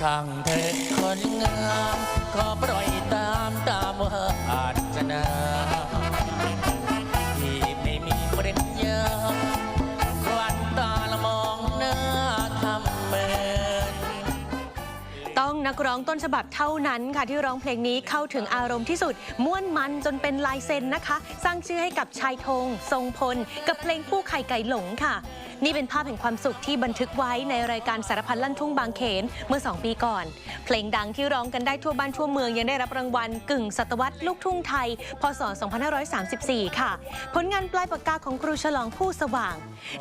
ช่างเธอคนงามขอปล่อยตามตามว่าอาจนาที่ไม่มีปริญญาควันตาละมองหน้าทำเมินต้องนักร้องต้นฉบับเท่านั้นค่ะที่ร้องเพลงนี้เข้าถึงอารมณ์ที่สุด ม่วนมันจนเป็นลายเซ็นนะคะ สร้างชื่อให้กับชายธงทรงพล กับเพลงผู้ไข่ไก่หลงค่ะ นี่เป็นภาพแห่งความสุขที่บันทึกไว้ในรายการสารพันลั่นทุ่งบางเขนเมื่อ 2 ปีก่อน เพลงดังที่ร้องกันได้ทั่วบ้านทั่วเมืองยังได้รับรางวัลกึ่งศตวรรษลูกทุ่งไทย พศ 2534 ค่ะ ผลงานปลายปากกาของครูฉลองผู้สว่าง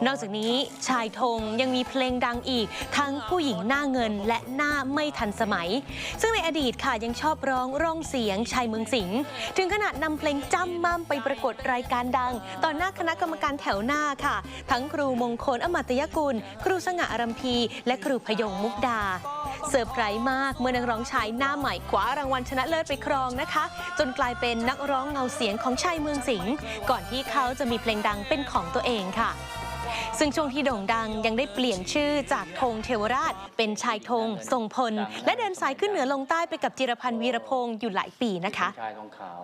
นอกจากนี้ชายธงยังมีเพลงดังอีก ทั้งผู้หญิงหน้าเงินและหน้าไม่ทันสมัย ซึ่งในอดีตค่ะยังชอบร้องร่องเสียงชายเมืองสิงห์ถึงขนาดนำเพลงจำมั่มไปประกวดรายการดัง ต่อหน้าคณะกรรมการแถวหน้าค่ะ ทั้งครูมงคลอมตยกุล ครูสง่าอารมพี และครูพยงมุกดา เซอร์ไพรส์มากเมื่อนักร้องชายหน้าใหม่คว้ารางวัลชนะเลิศไปครองนะคะ จนกลายเป็นนักร้องเงาเสียงของชายเมืองสิงห์ก่อนที่เขาจะมีเพลงดังเป็นของตัวเองค่ะ ซึ่งช่วงที่โด่งดังยังได้เปลี่ยนชื่อจากธงเทวราช เป็นชายธงทรงพล และเดินสายขึ้นเหนือลงใต้ไปกับจิรพันธ์วีรพงศ์อยู่หลายปีนะคะชายของขาว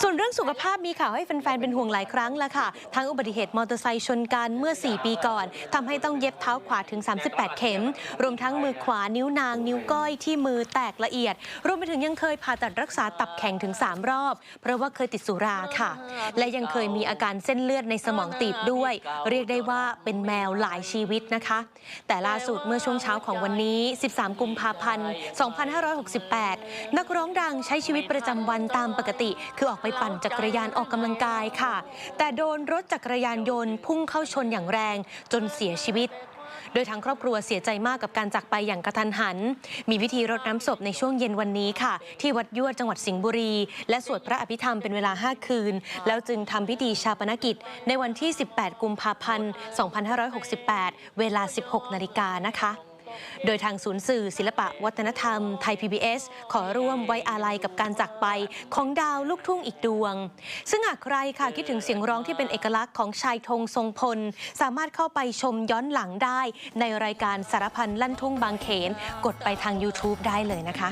ส่วนเรื่องสุขภาพมีข่าวให้แฟนๆ เป็นห่วงหลายครั้งแล้วค่ะ ทั้งอุบัติเหตุมอเตอร์ไซค์ชนกันเมื่อ 4 ปีก่อนทำให้ต้องเย็บเท้าขวาถึง 38 เข็ม รวมทั้งมือขวานิ้วนาง นิ้วก้อยที่มือแตกละเอียด รวมไปถึงยังเคยผ่าตัดรักษาตับแข็งถึง 3 รอบ เพราะว่าเคยติดสุราค่ะ และยังเคยมีอาการเส้นเลือดในสมองตีบด้วย เรียกได้ว่าเป็นแมวหลายชีวิตนะคะ แต่ล่าสุดเมื่อช่วงเช้าของวันนี้ 13 กุมภาพันธ์ 2568 นักร้องดังใช้ชีวิตประจำวันตามปกติ คือออกไปปั่นจักรยานออกกำลังกายค่ะ แต่โดนรถจักรยานยนต์พุ่งเข้าชนอย่างแรงจนเสียชีวิต โดยทางครอบครัวเสียใจมากกับการจากไปอย่างกระทันหัน มีพิธีรดน้ำศพในช่วงเย็นวันนี้ค่ะ ที่วัดยวดจังหวัดสิงห์บุรี และสวดพระอภิธรรมเป็นเวลา 5 คืน แล้วจึงทำพิธีชาปนกิจ ในวันที่ 18 กุมภาพันธ์ 2568 เวลา 16 นาฬิกานะคะ โดยทางศูนย์สื่อศิลปะวัฒนธรรมไทย PBS ขอร่วมไว้อาลัยกับการจากไปของดาวลูกทุ่งอีกดวง ซึ่งหากใครค่ะคิดถึงเสียงร้องที่เป็นเอกลักษณ์ของชายธงทรงพล สามารถเข้าไปชมย้อนหลังได้ ในรายการสารพันลั่นทุ่งบางเขน กดไปทาง YouTube ได้เลยนะคะ